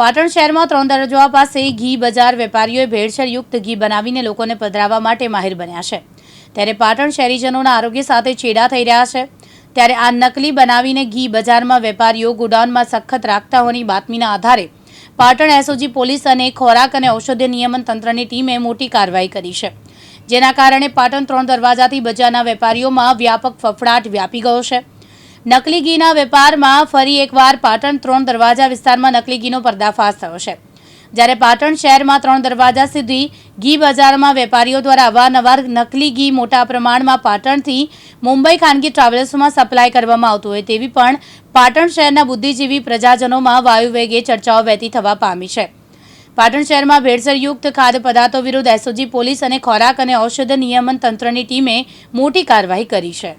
પાટણ શહેરમાં ત્રણ દરજવા પાસે ઘી બજાર વેપારીઓએ ભેળસેળયુક્ત ઘી બનાવીને લોકોને પધરાવવા માટે માહિર બન્યા છે. ત્યારે પાટણ શહેરીજનોના આરોગ્ય સાથે છેડા થઈ રહ્યા છે. ત્યારે આ નકલી બનાવીને ઘી બજારમાં વેપારીઓ ગોડાઉનમાં સખત રાખતા હોવાની બાતમીના આધારે પાટણ એસઓજી પોલીસ અને ખોરાક અને ઔષધીય નિયમન તંત્રની ટીમે મોટી કાર્યવાહી કરી છે. જેના કારણે પાટણ ત્રણ દરવાજાથી બજારના વેપારીઓમાં વ્યાપક ફફડાટ વ્યાપી ગયો છે. નકલી ઘીના વેપારમાં ફરી એકવાર પાટણ ત્રણ દરવાજા વિસ્તારમાં નકલી ઘીનો પર્દાફાશ થયો છે. જ્યારે પાટણ શહેરમાં ત્રણ દરવાજા સુધી ઘી બજારમાં વેપારીઓ દ્વારા અવારનવાર નકલી ઘી મોટા પ્રમાણમાં પાટણથી મુંબઈ ખાનગી ટ્રાવેલ્સમાં સપ્લાય કરવામાં આવતું હોય તેવી પણ પાટણ શહેરના બુદ્ધિજીવી પ્રજાજનોમાં વાયુવેગે ચર્ચાઓ વહેતી થવા પામી છે. પાટણ શહેરમાં ભેળસેળયુક્ત ખાદ્ય પદાર્થો વિરુદ્ધ એસઓજી પોલીસ અને ખોરાક અને ઔષધ નિયમન તંત્રની ટીમે મોટી કાર્યવાહી કરી છે.